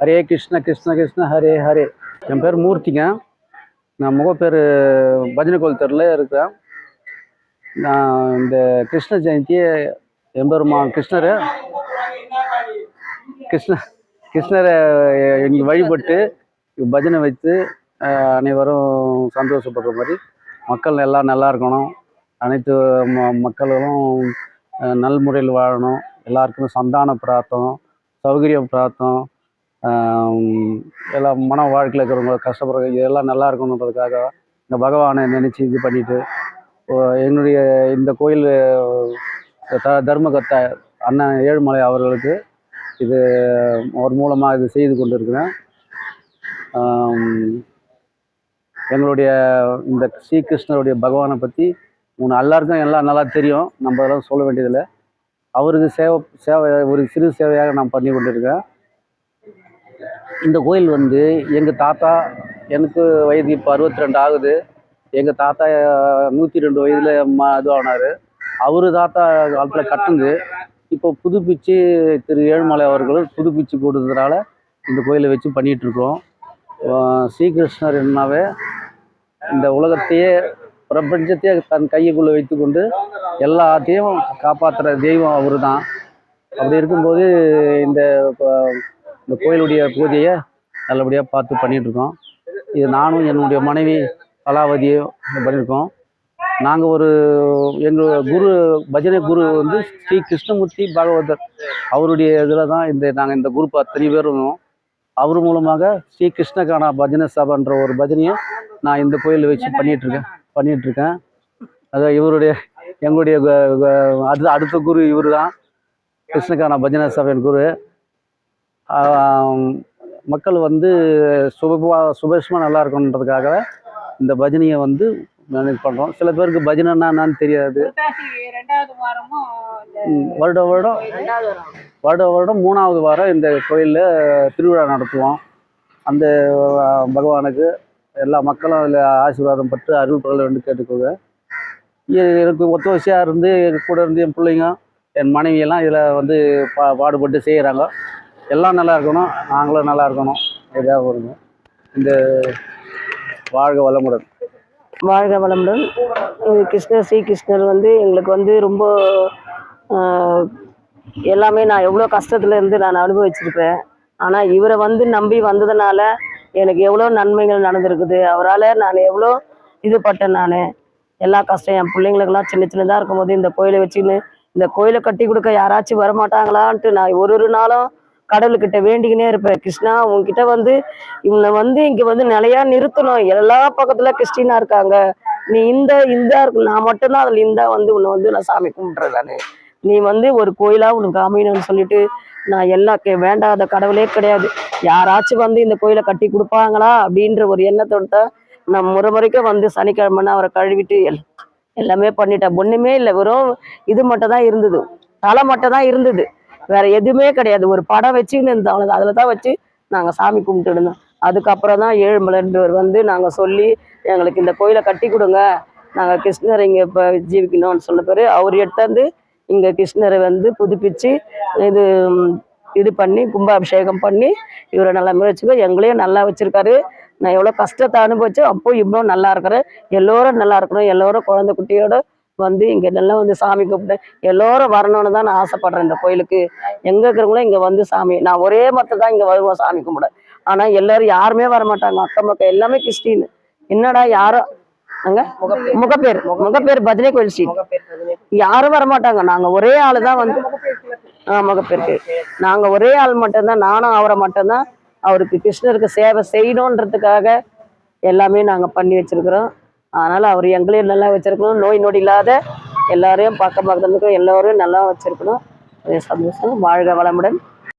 ஹரே கிருஷ்ண கிருஷ்ண கிருஷ்ண ஹரே ஹரே. என் பேர் மூர்த்திங்க. நான் முகப்பேர் பஜனை கோயில் தெருவில் இருக்கிறேன். நான் இந்த கிருஷ்ண ஜெயந்தியை எம்பெருமா கிருஷ்ணர். கிருஷ்ண கிருஷ்ணரை இங்கே வழிபட்டு பஜனை வைத்து அனைவரும் சந்தோஷப்படுற மாதிரி மக்கள் எல்லாம் நல்லா இருக்கணும். அனைத்து ம மக்களும் நல்முறையில் வாழணும். எல்லாருக்கும் சந்தான பிரார்த்தம் சௌகரியம் பிரார்த்தம் எல்லாம் மன வாழ்க்கையில் இருக்கிறவங்க கஷ்டப்படுற இதெல்லாம் நல்லா இருக்கணுன்றதுக்காக இந்த பகவானை நினச்சி இது பண்ணிட்டு என்னுடைய இந்த கோயில் த தர்மகர்த்தா அண்ணன் ஏழுமலை அவர்களுக்கு இது அவர் மூலமாக இது செய்து கொண்டு இருக்கிறேன் எங்களுடைய இந்த ஸ்ரீகிருஷ்ணருடைய பகவானை பற்றி உன் எல்லாருக்கும் எல்லாம் நல்லா தெரியும். நம்ம அதெல்லாம் சொல்ல வேண்டியதில்லை. அவருக்கு சேவை சேவை ஒரு சிறு சேவையாக நான் பண்ணி கொண்டிருக்கேன் இந்த கோயில் வந்து எங்கள் தாத்தா எனக்கு வயது இப்போ அறுபத்தி ரெண்டு ஆகுது. எங்கள் தாத்தா நூற்றி ரெண்டு வயதில் ம இதுவானார். அவர் தாத்தா காலத்தில் கட்டுந்து இப்போ புதுப்பிச்சு திரு ஏழுமலை அவர்கள் புதுப்பிச்சு கொடுத்ததுனால இந்த கோயிலை வச்சு பண்ணிகிட்ருக்கோம் ஸ்ரீகிருஷ்ணர் என்னாவே இந்த உலகத்தையே பிரபஞ்சத்தையே தன் கையைக்குள்ளே வைத்துக்கொண்டு எல்லாத்தையும் காப்பாற்றுற தெய்வம் அவர் தான் அப்படி இருக்கும்போது இந்த இப்போ இந்த கோயிலுடைய பூஜையை நல்லபடியாக பார்த்து பண்ணிகிட்ருக்கோம் இது நானும் என்னுடைய மனைவி கலாவதியும் பண்ணியிருக்கோம் நாங்கள் ஒரு எங்கள் குரு பஜனை குரு வந்து ஸ்ரீ கிருஷ்ணமூர்த்தி பாகவதர் அவருடைய இதில் தான் இந்த நாங்கள் இந்த குரூப் அத்தனை பேரும் அவர் மூலமாக ஸ்ரீ கிருஷ்ணகானா பஜனை சபான்ற ஒரு பஜனையை நான் இந்த கோயிலில் வச்சு பண்ணிகிட்ருக்கேன் பண்ணிகிட்ருக்கேன் அதான் இவருடைய எங்களுடைய க- அடுத்த அடுத்த குரு இவர் தான் கிருஷ்ணகானா பஜனை சபையின் குரு. மக்கள் வந்து சுபமா சுபேஷமாக நல்லா இருக்கணுன்றதுக்காக இந்த பஜனையை வந்து மேனேஜ் பண்ணுறோம் சில பேருக்கு பஜனைன்னா என்னன்னு தெரியாது. ம், வருடம் வாரம் வருடம் மூணாவது வாரம் இந்த கோயிலில் திருவிழா நடத்துவோம். அந்த பகவானுக்கு எல்லா மக்களும் அதில் ஆசீர்வாதம் பட்டு அருள் பெற வேண்டும் கேட்டுக்கொள்வேன் இ- எனக்கு ஒத்துழைச்சியாக இருந்து கூட இருந்து என் பிள்ளைங்க என் மனைவியெல்லாம் இதில் வந்து பா பாடுபட்டு செய்கிறாங்க எல்லாம் நல்லா இருக்கணும். நாங்களும் நல்லா இருக்கணும். இதாக வருங்க இந்த வாழ்க வளமுடன். வாழ்க வளமுடன். கிருஷ்ணர் ஸ்ரீ கிருஷ்ணர் வந்து எங்களுக்கு வந்து ரொம்ப எல்லாமே நான் எவ்வளோ கஷ்டத்துல இருந்து நான் அனுபவிச்சிருப்பேன். ஆனால் இவரை வந்து நம்பி வந்ததுனால எனக்கு எவ்வளோ நன்மைகள் நடந்திருக்குது. அவரால் நான் எவ்வளோ இது பட்டேன் நான். எல்லா கஷ்டம் என் பிள்ளைங்களுக்கெல்லாம் சின்ன சின்னதாக இருக்கும்போது இந்த கோயிலை வச்சுக்கின்னு இந்த கோயிலை கட்டி கொடுக்க யாராச்சும் வரமாட்டாங்களான்ட்டு நான் ஒரு ஒரு நாளும் கடவுள்கிட்ட வேண்டிக்கினே இருப்பேன். கிருஷ்ணா உன்கிட்ட வந்து இவனை வந்து இங்க வந்து நிலையா நிறுத்தணும். எல்லா பக்கத்துல கிறிஸ்டினா இருக்காங்க. நீ இந்த இந்தா இருக்கு நான் மட்டும்தான் அதுல இந்தா வந்து உன்னை வந்து நான் சாமி கும்பிட்றேன் நான். நீ வந்து ஒரு கோயிலா உனக்கு அமையணும்னு சொல்லிட்டு நான் எல்லா கே வேண்டாத கடவுளே கிடையாது. யாராச்சும் வந்து இந்த கோயிலை கட்டி கொடுப்பாங்களா அப்படின்ற ஒரு எண்ணத்தோட தான் நான் முறை முறைக்க வந்து சனிக்கிழமைன்னா அவரை கழுவிட்டு எல் எல்லாமே பண்ணிட்டேன். ஒண்ணுமே இல்லை. வெறும் இது மட்டும் தான் இருந்தது. தலை மட்டும் தான் இருந்தது. வேற எதுவுமே கிடையாது. ஒரு படம் வச்சுன்னு இருந்தோம் அவ்வளவுதான். அதில் தான் வச்சு நாங்கள் சாமி கும்பிட்டு இருந்தோம். அதுக்கப்புறம் தான் ஏழுமலைன்றவர் வந்து நாங்கள் சொல்லி எங்களுக்கு இந்த கோயிலை கட்டி கொடுங்க. நாங்கள் கிருஷ்ணரை இங்கே இப்போ ஜீவிக்கணும்னு சொன்ன பிறகு அவர் எடுத்தாந்து இங்கே கிருஷ்ணரை வந்து புதுப்பிச்சு இது இது பண்ணி கும்பாபிஷேகம் பண்ணி இவரை நல்லா முயற்சிக்கோ எங்களையும் நல்லா வச்சிருக்காரு. நான் எவ்வளோ கஷ்டத்தை அனுபவிச்சேன் அப்போ இவ்வளோ நல்லா இருக்கிறேன். எல்லோரும் நல்லா இருக்கணும் எல்லோரும் குழந்தை குட்டியோட வந்து இங்கே நல்லா வந்து சாமி கும்பிட்டு எல்லோரும் வரணும்னு தான் நான் ஆசைப்படுறேன் இந்த கோயிலுக்கு. எங்கே இருக்கிறவங்களும் இங்கே வந்து சாமி நான் ஒரே மட்டும் தான் இங்கே வருவோம் சாமி கும்பிட. ஆனால் எல்லாரும் யாருமே வர மாட்டாங்க அக்கம் பக்கம் எல்லாமே கிறிஸ்டின். என்னடா யாரும் அங்க? முகப்பேர். முகப்பேர். பஜனை கோயில் ஸ்ட்ரீட் யாரும் வர மாட்டாங்க நாங்க ஒரே ஆளு தான் வந்து ஆ முகப்பேருக்கு. நாங்க ஒரே ஆள் மட்டும்தான் நானும் அவரை மட்டும்தான் அவருக்கு கிருஷ்ணருக்கு சேவை செய்யணுன்றதுக்காக எல்லாமே நாங்க பண்ணி வச்சிருக்கிறோம். அதனால அவர் எங்களையும் நல்லா வச்சிருக்கணும். நோய் நொடி இல்லாத எல்லாரையும் பக்கம் பக்கத்துல இருக்கிற எல்லோரையும் நல்லா வச்சிருக்கணும். சந்தோஷம். வாழ்க வளமுடன்.